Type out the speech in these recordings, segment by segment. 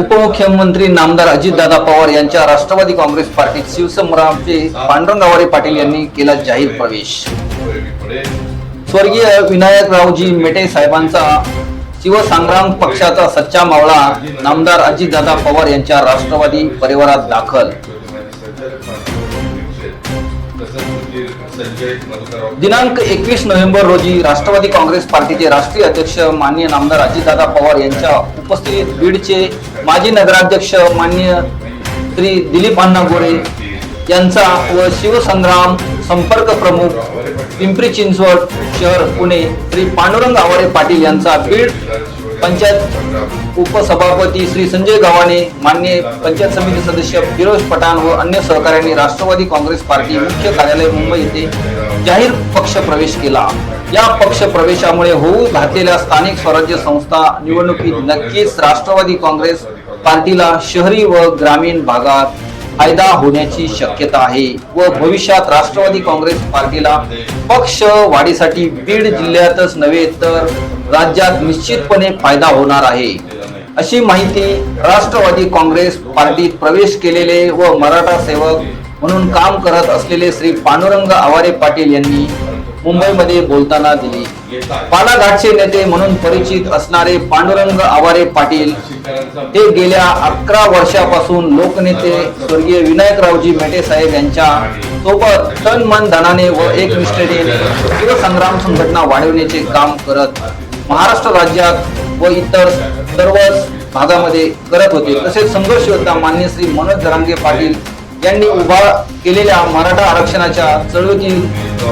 उपमुख्यमंत्री नामदार अजितदादा पवार यांच्या राष्ट्रवादी काँग्रेस पार्टीत शिवसंग्रामचे पांडुरंगावारे पाटील यांनी केला जाहीर प्रवेश. स्वर्गीय विनायकरावजी मेटे साहेबांचा शिवसंग्राम पक्षाचा सच्चा मावळा नामदार अजितदादा पवार यांच्या राष्ट्रवादी परिवारात दाखल. दिनांक एकवीस नोव्हेंबर रोजी राष्ट्रवादी काँग्रेस पार्टीचे राष्ट्रीय अध्यक्ष माननीय नामदार अजितदादा पवार यांच्या उपस्थितीत बीडचे माजी नगराध्यक्ष माननीय श्री दिलीप अण्णा गोरे यांचा व शिवसंग्राम संपर्क प्रमुख पिंपरी चिंचवड शहर पुणे श्री पांडुरंग आवारे पाटील यांचा बीड पंचायत उपसभापती श्री संजय गव्हाणे मान्य पंचायत समिती सदस्य फिरोज पठाण व अन्य सहकाऱ्यांनी राष्ट्रवादी काँग्रेस पार्टी मुख्य कार्यालय मुंबई येथे जाहीर पक्ष प्रवेश केला. या पक्ष प्रवेशामुळे होऊ घातलेल्या स्थानिक स्वराज्य संस्था निवडणुकीत नक्कीच राष्ट्रवादी काँग्रेस पार्टीला शहरी व ग्रामीण भागात फायदा होण्याची शक्यता आहे व भविष्यात राष्ट्रवादी काँग्रेस पार्टीला पक्ष वाढीसाठी बीड जिल्ह्यातच नव्हे तर राज्यात निश्चितपणे फायदा होणार आहे. अशी माहिती राष्ट्रवादी काँग्रेस पार्टीत प्रवेश केलेले व मराठा सेवक म्हणून काम करत असलेले श्री पांडुरंग आवारे पाटील यांनी मुंबईमध्ये बोलताना दिली. पालाघाटचे नेते म्हणून परिचित असणारे पांडुरंग आवारे पाटील ते गेल्या अकरा वर्षापासून लोकनेते स्वर्गीय विनायकरावजी मेटे साहेब यांच्या सोबत तन मन धनाने व एकनिष्ठेने शिवसंग्राम संघटना वाढवण्याचे काम करत महाराष्ट्र राज्यात व इतर सर्वच भागामध्ये करत होते. तसेच संघर्ष योद्धा मान्य श्री मनोज धरांगे पाटील यांनी उभा केलेल्या मराठा आरक्षणाच्या चळवळीतील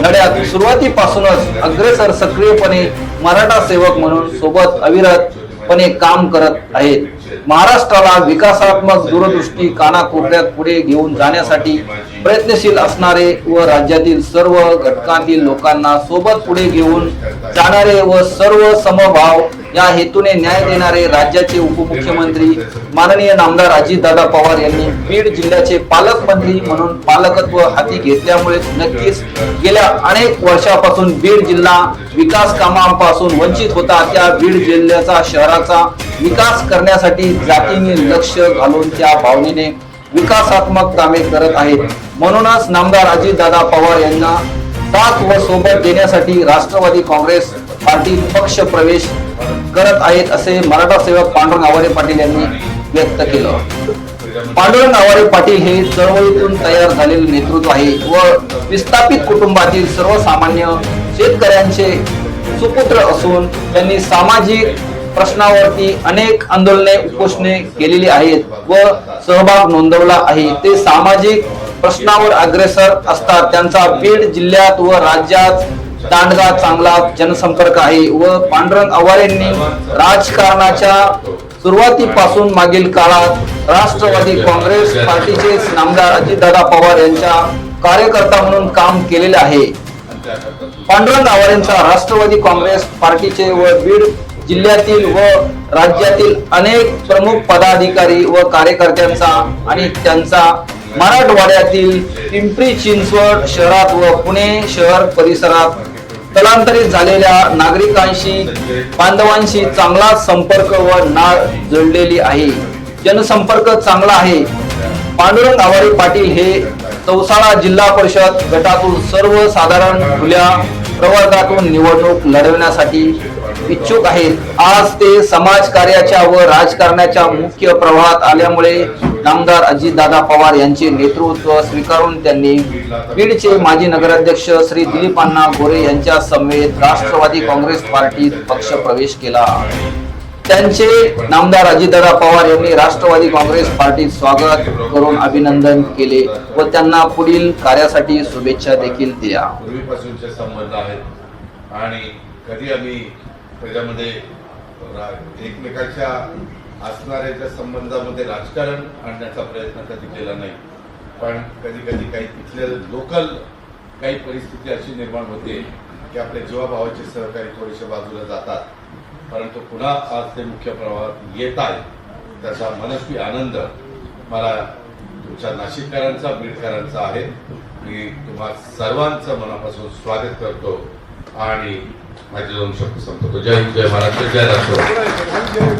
लढ्यात सुरुवातीपासूनच अग्रेसर सक्रियपणे मराठा सेवक म्हणून सोबत अविरतपणे काम करत आहेत. महाराष्ट्राला विकासात्मक दूरदृष्टी कानाकोपऱ्यात पुढे घेऊन जाण्यासाठी प्रयत्नशील असणारे व राज्यातील सर्व घटकांतील लोकांना सोबत पुढे घेऊन जाणारे व सर्व समभाव या हेतूने न्याय देणारे राज्याचे उपमुख्यमंत्री माननीय नामदार अजितदादा पवार यांनी बीड जिल्ह्याचे पालकमंत्री म्हणून पालकत्व हाती घेतल्यामुळे नक्कीच गेल्या अनेक वर्षापासून बीड जिल्हा विकास कामांपासून वंचित होता. त्या बीड जिल्ह्याचा शहराचा विकास करण्यासाठी जातीने लक्ष घालून त्या भावनेने विकासात्मक कामे करत आहेत. म्हणूनच नामदार अजितदादा पवार यांना साथ व सोबत देण्यासाठी राष्ट्रवादी काँग्रेस पार्टी पक्ष प्रवेश करत आहेत असे मराठा सेवक पांडुरंग आवारे पाटील यांनी व्यक्त केलं. पांडुरंग आवारे पाटील हे चळवळीतून तयार झालेले नेतृत्व आहे व विस्थापित कुटुंबातील सर्वसामान्य शेतकऱ्यांचे सुपुत्र असून त्यांनी सामाजिक प्रश्नावरती अनेक आंदोलने उपोषणे केलेली आहेत व सहभाग नोंदवला आहे. ते सामाजिक प्रश्नावर अग्रेसर असतात. त्यांचा बीड जिल्ह्यात व राज्यात दांडगा चांगला जनसंपर्क आहे व पांडुरंग आवारेंनी राजकारणाच्या सुरुवातीपासून मागील काळात राष्ट्रवादी काँग्रेस पार्टीचे नामदार अजितदादा पवार यांच्या कार्यकर्ता म्हणून काम केलेले आहे. पांडुरंग आवारेंचा राष्ट्रवादी काँग्रेस पार्टीचे व बीड जिल्ह्यातील व राज्यातील अनेक प्रमुख पदाधिकारी व कार्यकर्त्यांचा आणि त्यांचा मराठवाड्यातील पिंपरी चिंचवड शहरात व पुणे शहर परिसरात स्थलांतरित झालेल्या नागरिकांशी बांधवांशी चांगला संपर्क व नाळ जोडलेली आहे. जनसंपर्क चांगला आहे. पांडुरंग आवारे पाटील हे चौसाळा जिल्हा परिषद गटातून सर्वसाधारण खुल्या प्रवर्गातून निवडणूक लढवण्यासाठी इच्छुक आहेत. आज ते समाज कार्याच्या व राजकारणाच्या मुख्य प्रवाहात आल्यामुळे नामदार अजितदादा पवार यांचे नेतृत्व स्वीकारून त्यांनी बीडचे माजी नगराध्यक्ष श्री दिलीप अण्णा गोरे यांच्या समवेत राष्ट्रवादी काँग्रेस पार्टीत पक्ष प्रवेश केला. त्यांचे नामदार अजितदादा पवार यांनी राष्ट्रवादी काँग्रेस पार्टीत स्वागत करून अभिनंदन केले व त्यांना पुढील कार्यासाठी शुभेच्छा देखील दिल्या. पूर्वीपासूनचे संबंध आहेत आणि कधी आम्ही त्याच्यामध्ये एकमेकाच्या असणाऱ्याच्या संबंधामध्ये राजकारण आणण्याचा प्रयत्न कधी केला नाही पण कधी कधी काही तिथले लोकल काही परिस्थिती अशी निर्माण होते की आपल्या जीवाभावाचे सहकारी थोडेसे बाजूला जातात. परंतु पुन्हा आज ते मुख्य प्रवाहात येत आहे त्याचा मनस्वी आनंद मला तुमच्या नाशिककरांचा बीडकरांचा आहे. मी तुम्हा सर्वांचं मनापासून स्वागत करतो आणि माझे दोन शब्द संपवतो. जय हिंद जय महाराष्ट्र जय राष्ट्र